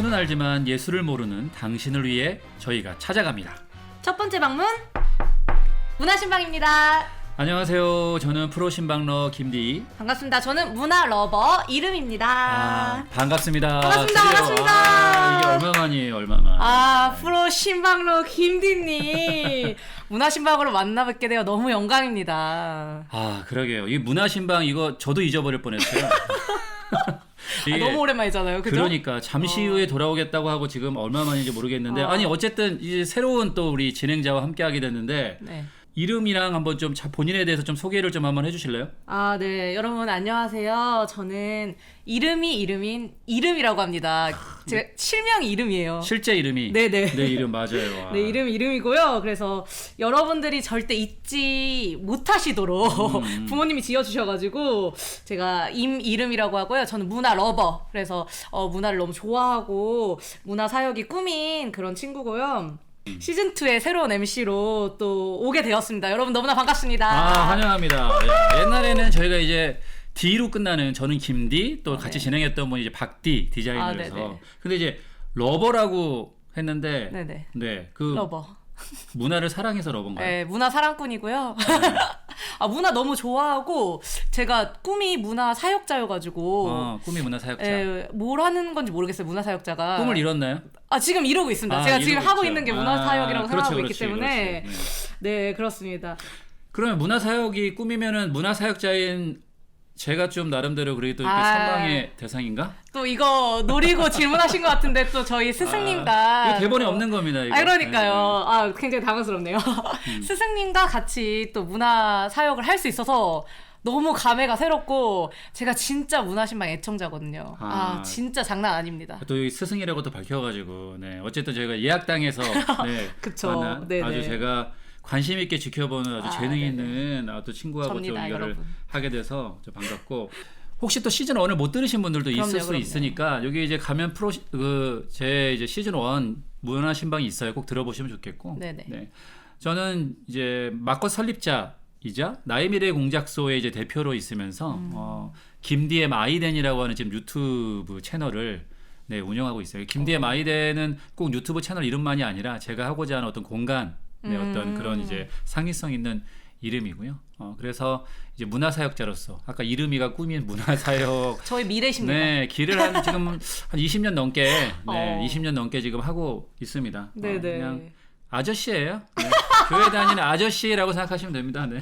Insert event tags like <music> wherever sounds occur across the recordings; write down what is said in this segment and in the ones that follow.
예수는 알지만 예수를 모르는 당신을 위해 저희가 찾아갑니다. 첫 번째 방문 문화신방입니다. 안녕하세요. 저는 프로 신방러 김디. 반갑습니다. 저는 문화 러버 이름입니다. 아, 반갑습니다. 반갑습니다. 드디어. 반갑습니다. 아, 이게 얼마만이에요, 얼마만. 아, 프로 신방러 김디님 문화신방으로 만나뵙게 되어 너무 영광입니다. 아, 그러게요. 이 문화 신방 이거 저도 잊어버릴 뻔했어요. <laughs> 아, 너무 오랜만이잖아요. 그죠? 그러니까 잠시 어. 후에 돌아오겠다고 하고 지금 얼마 만인지 모르겠는데 어. 아니 어쨌든 이제 새로운 또 우리 진행자와 함께 하게 됐는데 네. 이름이랑 한번 좀 자- 본인에 대해서 좀 소개를 좀 한번 해주실래요? 아, 네. 여러분 안녕하세요. 저는 이름이 이름인 이름이라고 합니다. 제가 실명이 이름이에요. 실제 이름이 네네. 내 이름 맞아요. 아. <laughs> 네, 이름 이름이고요. 그래서 여러분들이 절대 잊지 못하시도록 음. <laughs> 부모님이 지어주셔가지고 제가 임 이름이라고 하고요. 저는 문화 러버. 그래서 어, 문화를 너무 좋아하고 문화 사역이 꿈인 그런 친구고요. 음. 시즌 2의 새로운 MC로 또 오게 되었습니다. 여러분 너무나 반갑습니다. 아 환영합니다. 야, 옛날에는 저희가 이제 D로 끝나는 저는 김디 또 같이 네. 진행했던 분이 이제 박디 아, 디자이너에서 네네. 근데 이제 러버라고 했는데 네네. 네, 그 러버. 문화를 사랑해서 러버인가요? 네, 문화 사랑꾼이고요. 네. <laughs> 아, 문화 너무 좋아하고 제가 꿈이 문화 사역자여가지고 어, 꿈이 문화 사역자. 에, 뭘 하는 건지 모르겠어요 문화 사역자가 꿈을 이뤘나요? 아 지금 이루고 있습니다 아, 제가 지금 하고 있죠. 있는 게 문화 아, 사역이라고 그렇죠, 생각하고 그렇지, 있기 때문에 그렇지. 네. 네 그렇습니다 그러면 문화 사역이 꿈이면은 문화 사역자인 제가 좀 나름대로 그래도 이렇게 아. 선방의 대상인가? 또 이거 노리고 질문하신 것 같은데 또 저희 스승님과 아, 이거 대본에 또- 없는 겁니다. 이거. 아 그러니까요 네, 아 굉장히 당황스럽네요 음. <laughs> 스승님과 같이 또 문화 사역을 할 수 있어서 너무 감회가 새롭고 제가 진짜 문화신방 애청자거든요 아, 아. 진짜 장난 아닙니다 또 여기 스승이라고도 밝혀가지고 네 어쨌든 저희가 예약당에서 <laughs> 네 그쵸. 만난 네네. 아주 제가 관심 있게 지켜보는 아주 아, 재능 네네. 있는 아주 친구하고 좀 접니다, 여러분. 하게 돼서 좀 반갑고 혹시 또 시즌 1을 못 들으신 분들도 그럼요, 있을 수 그럼요. 있으니까 여기 이제 가면 프로 그제 이제 시즌 1 문화 신방이 있어요. 꼭 들어보시면 좋겠고. 네네. 네. 저는 이제 마컷 설립자이자 나의 미래 공작소의 이제 대표로 있으면서 음. 어, 김디엠 아이덴이라고 하는 지금 유튜브 채널을 네, 운영하고 있어요. 김디엠 아이덴은 꼭 유튜브 채널 이름만이 아니라 제가 하고자 하는 어떤 공간, 네, 음. 어떤 그런 이제 상의성 있는 이름이고요. 어, 그래서 이제 문화사역자로서 아까 이름이가 꾸민 문화사역 <laughs> 저희 미래십니다 네, 길을 한 지금 한 20년 넘게 네, 어. 20년 넘게 지금 하고 있습니다. 어, 네네 그냥 아저씨예요. 네. 교회 다니는 아저씨라고 생각하시면 됩니다. 네.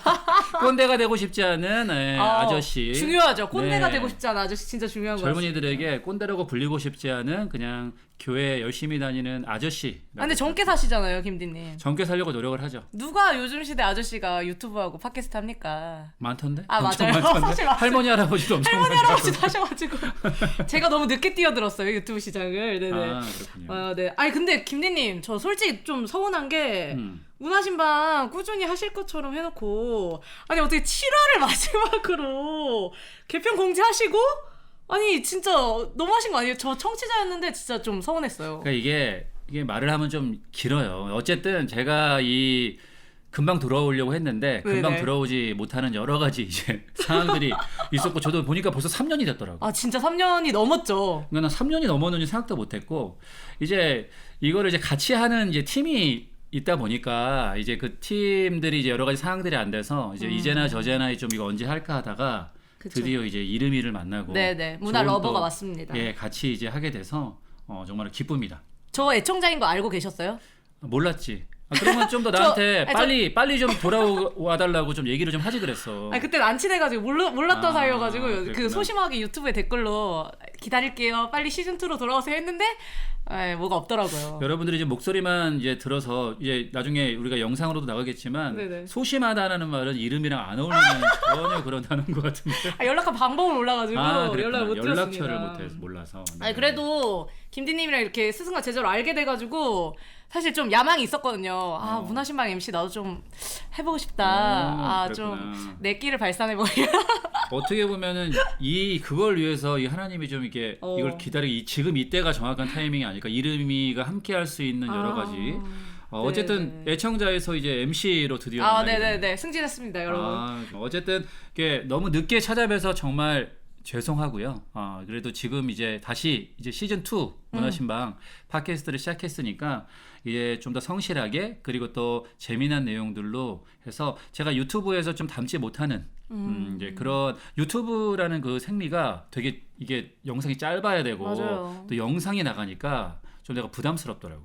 <laughs> 꼰대가 되고 싶지 않은 네, 어, 아저씨. 중요하죠. 꼰대가 네. 되고 싶지 않은 아저씨 진짜 중요한 거예요. 젊은이들에게 꼰대라고 불리고 싶지 않은 그냥 교회 열심히 다니는 아저씨. 아, 근데 젊게 사시잖아요, 김디님. 젊게 살려고 노력을 하죠. 누가 요즘 시대 아저씨가 유튜브하고 팟캐스트 합니까? 많던데? 아, 맞아요. 많던데? <laughs> 할머니 할아버지도 엄청 할머니 할아버지도. 하셔가지고 <laughs> 제가 너무 늦게 뛰어들었어요 유튜브 시장을. 네네. 아, 그렇군요. 어, 네. 아니 근데 김디님 저 솔직히 좀 서운한 게 음. 문화신방 꾸준히 하실 것처럼 해놓고 아니 어떻게 7화를 <laughs> 마지막으로 개편 공지하시고 아니 진짜 너무하신 거 아니에요? 저 청취자였는데 진짜 좀 서운했어요. 그러니까 이게 이게 말을 하면 좀 길어요. 어쨌든 제가 이 금방 돌아오려고 했는데 금방 네네. 돌아오지 못하는 여러 가지 이제 <laughs> 상황들이 있었고 저도 보니까 벌써 3년이 됐더라고. 요 아 진짜 3년이 넘었죠. 그러니까 난 3년이 넘었는지 생각도 못했고 이제 이거를 이제 같이 하는 이제 팀이 있다 보니까 이제 그 팀들이 이제 여러 가지 상황들이 안 돼서 이제 이제나 저제나 좀 이거 언제 할까 하다가 음. 그쵸. 드디어 이제 이름이를 만나고 네네 문화 좋은 러버가 또, 왔습니다. 예 같이 이제 하게 돼서 어, 정말 기쁩니다. 저 애청자인 거 알고 계셨어요? 몰랐지. 아, 그러면 좀 더 나한테 아니, 저- 빨리 빨리 좀 돌아와 달라고 좀 얘기를 좀 하지 그랬어. 아니 그때 안 친해가지고 몰라, 몰랐던 아, 사이여가지고 그. 소심하게 유튜브에 댓글로 기다릴게요 빨리 시즌 2로 돌아오세요 했는데 에, 뭐가 없더라고요. 여러분들이 이제 목소리만 이제 들어서 이제 나중에 우리가 영상으로도 나가겠지만 네네. 소심하다는 말은 이름이랑 안 어울리는 전혀 그런 단어인 것 같은데. 아, 연락한 방법을 몰라가지고 아. 연락을 못 연락처를. 못해서 몰라서. 네. 아니 그래도 김디님이랑 이렇게 스승과 제자로 알게 돼가지고 사실 좀 야망이 있었거든요. 아 어. 문화신방 MC 나도 좀 해보고 싶다. 어, 아 그랬구나. 좀내 끼를 발산해보려. <laughs> 어떻게 보면은 이 그걸 위해서 이 하나님이 좀 이렇게 어. 이걸 기다리기 이- 지금 이때가 정확한 타이밍이 아닐까 이름이가 함께 할 수 있는 여러 아. 가지. 어, 어쨌든 네네. 애청자에서 이제 MC로 드디어 아 만나게 네네네 승진했습니다 여러분. 아, 어쨌든 이게 너무 늦게 찾아뵈서 정말 죄송하고요. 어, 그래도 지금 이제 다시 이제 시즌 2 문화신방 팟캐스트를 시작했으니까 이제 좀 더 성실하게 그리고 또 재미난 내용들로 해서 제가 유튜브에서 좀 담지 못하는 음, 이제 그런 유튜브라는 그 생리가 되게 이게 영상이 짧아야 되고 맞아요. 또 영상이 나가니까 좀 내가 부담스럽더라고.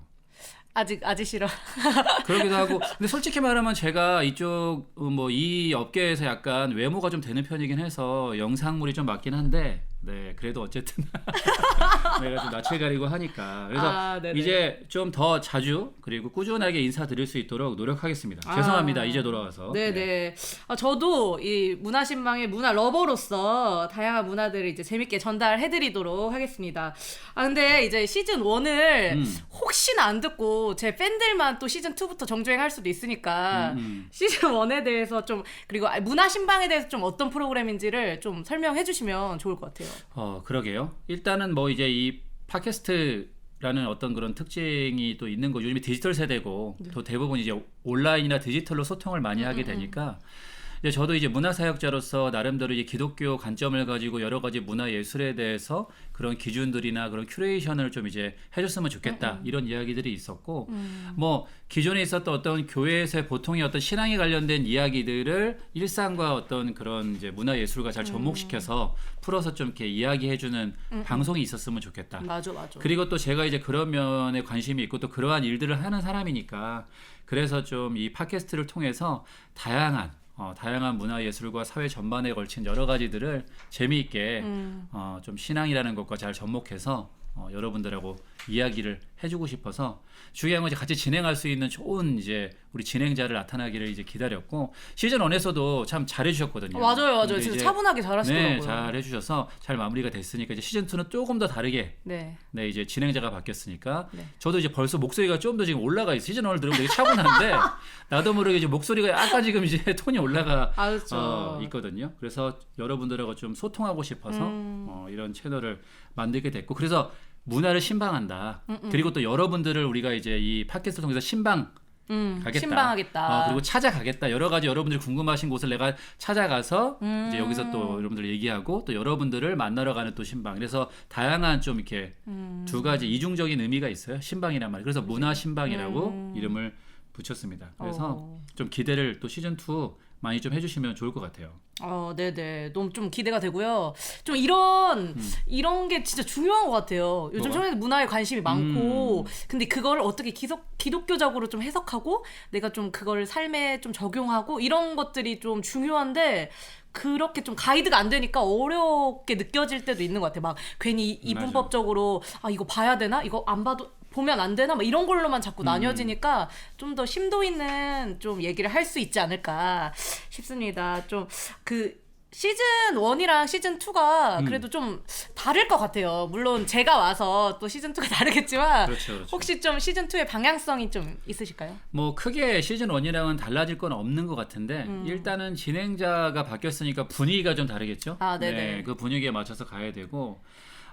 아직 아직 싫어. <laughs> 그러기도 하고 근데 솔직히 말하면 제가 이쪽 뭐 이 업계에서 약간 외모가 좀 되는 편이긴 해서 영상물이 좀 맞긴 한데 네 그래도 어쨌든 <laughs> 내가 좀 낯을 가리고 하니까 그래서 아. 이제 좀 더 자주 그리고 꾸준하게 인사드릴 수 있도록 노력하겠습니다. 아. 죄송합니다 이제 돌아와서 네네. 아, 저도 이 문화신방의 문화 러버로서 다양한 문화들을 이제 재밌게 전달해드리도록 하겠습니다. 아 근데 이제 시즌 1을 음. 혹시나 안 듣고 제 팬들만 또 시즌 2부터 정주행할 수도 있으니까 음, 음. 시즌 시즌 1에 대해서 좀 그리고 아, 문화신방에 대해서 좀 어떤 프로그램인지를 좀 설명해 주시면 좋을 것 같아요. 어 그러게요. 일단은 뭐 이제 이 팟캐스트 라는 어떤 그런 특징이 또 있는 거죠. 요즘에 디지털 세대고 네. 또 대부분 이제 온라인이나 디지털로 소통을 많이 음, 하게 되니까 이제 저도 이제 문화사역자로서 나름대로 이제 기독교 관점을 가지고 여러 가지 문화 예술에 대해서 그런 기준들이나 그런 큐레이션을 좀 이제 해줬으면 음, 좋겠다 이런 이야기들이 있었고 뭐 기존에 있었던 어떤 교회에서의 보통의 어떤 신앙에 관련된 이야기들을 일상과 어떤 그런 이제 문화 예술과 음. 잘 접목시켜서 풀어서 좀 이렇게 이야기해주는 방송이 있었으면 좋겠다. 맞아 맞아. 그리고 또 제가 이제 그런 면에 관심이 있고 또 그러한 일들을 하는 사람이니까 그래서 좀 이 팟캐스트를 통해서 다양한 어, 다양한 문화 예술과 사회 전반에 걸친 여러 가지들을 재미있게 음. 어, 좀 신앙이라는 것과 잘 접목해서 어, 여러분들하고 이야기를 해주고 싶어서 중요한 건 이제 같이 진행할 수 있는 좋은 이제 우리 진행자를 나타나기를 이제 기다렸고 시즌 1에서도 참 잘해주셨거든요. 어, 맞아요 맞아요. 진짜 차분하게 잘하시더라고요. 네, 잘 해주셔서 잘 마무리가 됐으니까 이제 시즌 2는 조금 더 다르게 네. 네 이제 진행자가 바뀌었으니까 네. 저도 이제 벌써 목소리가 좀 더 지금 올라가 있어 시즌 1을 들으면 되게 차분한데 <laughs> 나도 모르게 이제 목소리가 약간 지금 이제 <laughs> 톤이 올라가 아 그렇죠. 어, 있거든요. 그래서 여러분들하고 좀 소통하고 싶어서 음. 어, 이런 채널을 만들게 됐고 그래서 문화를 신방한다. 음, 그리고 또 여러분들을 우리가 이제 이 팟캐스트 통해서 신방 음, 가겠다. 신방하겠다. 어, 그리고 찾아가겠다. 여러 가지 여러분들이 궁금하신 곳을 내가 찾아가서 음. 이제 여기서 또 여러분들 얘기하고 또 여러분들을 만나러 가는 또 신방. 그래서 다양한 좀 이렇게 음. 두 가지 이중적인 의미가 있어요. 신방이란 말. 그래서 문화 신방이라고 음. 이름을 붙였습니다. 그래서 어. 좀 기대를 또 시즌 2 많이 좀 해주시면 좋을 것 같아요. 어, 네네. 너무 좀 기대가 되고요. 좀 이런, 이런 게 진짜 중요한 것 같아요. 요즘 음. 뭐가? 음. 청년들 문화에 관심이 많고, 근데 그걸 어떻게 기독, 기독교적으로 좀 해석하고, 내가 좀 그걸 삶에 좀 적용하고, 이런 것들이 좀 중요한데, 그렇게 좀 가이드가 안 되니까 어렵게 느껴질 때도 있는 것 같아요. 막 괜히 이- 맞아. 이분법적으로, 아, 이거 봐야 되나? 이거 안 봐도, 보면 안 되나? 막 이런 걸로만 음. 자꾸 나뉘어지니까 좀 더 심도 있는 좀 얘기를 할 수 있지 않을까 싶습니다. 좀 그 시즌 1이랑 시즌 2가 음. 그래도 좀 다를 것 같아요. 물론 제가 와서 또 시즌 2가 <laughs> 다르겠지만 그렇죠, 그렇죠. 혹시 좀 시즌 2의 방향성이 좀 있으실까요? 뭐 크게 시즌 1이랑은 달라질 건 없는 것 같은데 일단은 진행자가 바뀌었으니까 분위기가 좀 다르겠죠. 음. 아, 네네. 그 분위기에 맞춰서 가야 되고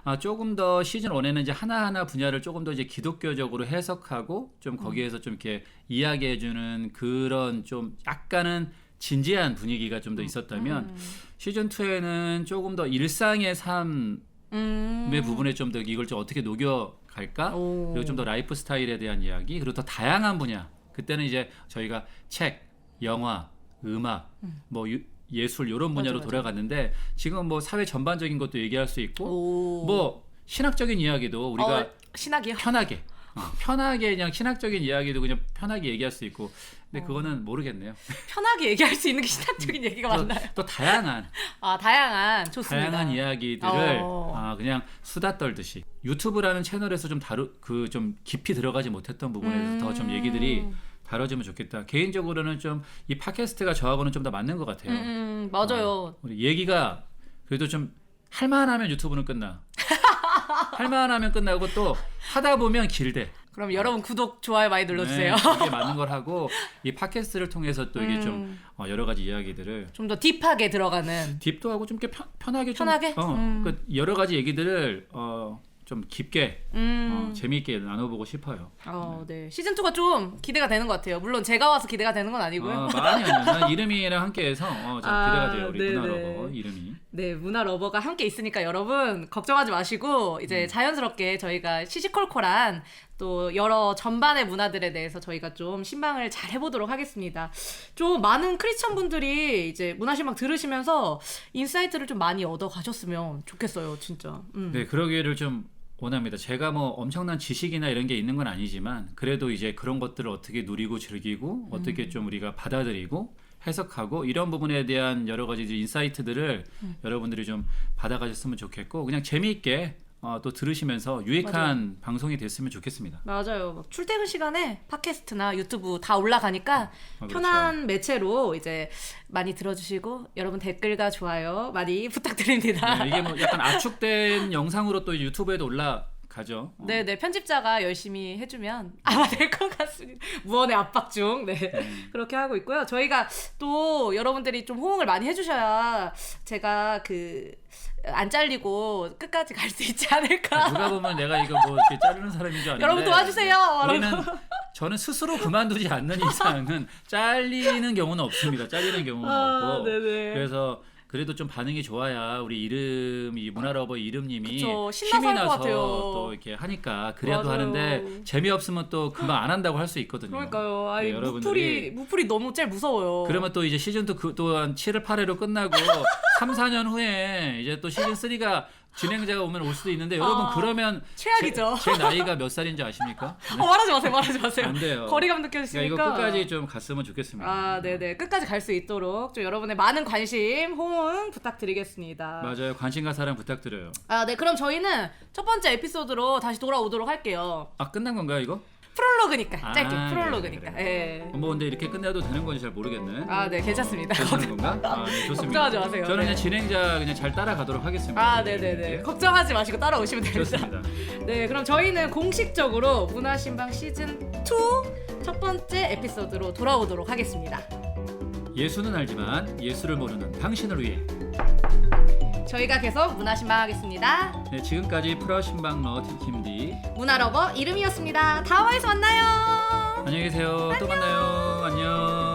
아, 조금 더 시즌 1에는 이제 하나하나 분야를 조금 더 이제 기독교적으로 해석하고 좀 음. 거기에서 좀 이렇게 이야기해 주는 그런 좀 약간은 진지한 분위기가 좀 더 있었다면 시즌 2에는 조금 더 일상의 삶의 음. 부분에 좀 더 이걸 좀 어떻게 녹여 갈까? 오. 그리고 좀 더 라이프 스타일에 대한 이야기 그리고 더 다양한 분야 그때는 이제 저희가 책, 영화, 음악, 뭐 유- 예술 이런 분야로 맞아, 맞아. 돌아갔는데 지금 뭐 사회 전반적인 것도 얘기할 수 있고 오. 뭐 신학적인 이야기도 우리가 어, 신학이요? 편하게 어, <laughs> 편하게 그냥 신학적인 이야기도 그냥 편하게 얘기할 수 있고 근데 어. 그거는 모르겠네요. 편하게 얘기할 수 있는 게 신학적인 <laughs> 얘기가 또, 맞나요? 또 다양한 <laughs> 아 다양한 좋습니다. 다양한 이야기들을 어. 아, 그냥 수다 떨듯이 유튜브라는 채널에서 좀 다루 그 좀 깊이 들어가지 못했던 부분에 대해서 더좀 음. 얘기들이 다뤄지면 좋겠다. 개인적으로는 좀 이 팟캐스트가 저하고는 좀 더 맞는 것 같아요. 음, 음, 맞아요. 우리 얘기가 그래도 좀 할만하면 유튜브는 끝나. <laughs> 할만하면 끝나고 또 하다 보면 길대. 그럼 여러분 구독 좋아요 많이 눌러주세요. 네, 그게 맞는 <laughs> 걸 하고 이 팟캐스트를 통해서 또 이게 좀 음. 어, 여러 가지 이야기들을 좀 더 딥하게 들어가는. 딥도 하고 좀 편, 편하게 좀 편하게? 어, 음. 그 여러 가지 얘기들을 어, 좀 깊게 음. 어, 재미있게 나눠보고 싶어요. 어, 네. 시즌 2가 좀 기대가 되는 것 같아요. 물론 제가 와서 기대가 되는 건 아니고요. 어, 많이 아니야. 난 이름이랑 함께해서 어, 좀 아, 기대가 돼요. 우리 네네. 문화 러버 이름이. 네, 문화 러버가 함께 있으니까 여러분 걱정하지 마시고 이제 음. 자연스럽게 저희가 시시콜콜한 또 여러 전반의 문화들에 대해서 저희가 좀 신방을 잘 해보도록 하겠습니다. 좀 많은 크리스천 분들이 이제 문화 신방 들으시면서 인사이트를 좀 많이 얻어 가셨으면 좋겠어요, 진짜. 음. 네, 그러기를 좀 원합니다. 제가 뭐 엄청난 지식이나 이런 게 있는 건 아니지만 그래도 이제 그런 것들을 어떻게 누리고 즐기고 어떻게 좀 우리가 받아들이고 해석하고 이런 부분에 대한 여러 가지 인사이트들을 여러분들이 좀 받아가셨으면 좋겠고 그냥 재미있게 어, 또 들으시면서 유익한 방송이 됐으면 좋겠습니다. 맞아요. 막 출퇴근 시간에 팟캐스트나 유튜브 다 올라가니까 아, 그렇죠. 편한 매체로 이제 많이 들어주시고 여러분 댓글과 좋아요 많이 <laughs> 부탁드립니다. 네, 이게 뭐 약간 압축된 영상으로 또 유튜브에도 올라 가죠. 어, 네, 네 편집자가 열심히 해주면 아마 될 것 같습니다. 무언의 압박 중, 네 음. 그렇게 하고 있고요. 저희가 또 여러분들이 좀 호응을 많이 해주셔야 제가 그 안 잘리고 끝까지 갈 수 있지 않을까. 누가 보면 내가 이거 뭐 이렇게 자르는 사람인 줄 아는데 여러분 도와주세요, 우리는. 저는 스스로 그만두지 않는 이상은 잘리는 경우는 없습니다. 잘리는 경우는 아, 없고 네네. 그래서 그래도 좀 반응이 좋아야 우리 이름 이 문화러버 이름님이 그쵸, 힘이 나서. 또 이렇게 하니까 그래도 맞아요. 하는데 재미없으면 또 그만 안 한다고 할 수 있거든요. 그러니까요. 아니 네, 무풀이 무풀이 너무 제일 무서워요. 그러면 또 이제 시즌 2 그, 또한 7월 8회로 끝나고 <laughs> 3, 4년 후에 이제 또 시즌 3가 진행자가 오면 올 수도 있는데 여러분 아, 그러면 최악이죠. 제, 제 나이가 몇 살인지 아십니까? 네. <laughs> 어, 말하지 마세요, 말하지 마세요. 안 돼요. 거리감 그러니까 느껴지시니까. 이거 끝까지 좀 갔으면 좋겠습니다. 아, 네 네. 끝까지 갈 수 있도록 좀 여러분의 많은 관심, 호응 부탁드리겠습니다. 맞아요. 관심과 사랑 부탁드려요. 아, 네. 그럼 저희는 첫 번째 에피소드로 다시 돌아오도록 할게요. 아 끝난 건가요 이거? 프롤로그니까. 아, 짧게 그래, 프롤로그니까. 그래, 예. 뭐 근데 이렇게 끝내도 되는 건지 잘 모르겠네. 아, 네. 괜찮습니다. 괜찮은 건가? 아, 네, 좋습니다. 걱정하지 마세요. 저는 네. 그냥 진행자 그냥 잘 따라가도록 하겠습니다. 아, 네 네 네. 걱정하지 마시고 따라오시면 됩니다. 좋습니다. <laughs> 네, 그럼 저희는 공식적으로 문화신방 시즌 2 첫 번째 에피소드로 돌아오도록 하겠습니다. 예수는 알지만 예수를 모르는 당신을 위해. 저희가 계속 문화신방 하겠습니다. 네, 지금까지 프로 신방러 팀디 문화러버 이름이었습니다. 다음화에서 만나요. 안녕히 계세요. 또 만나요. 안녕.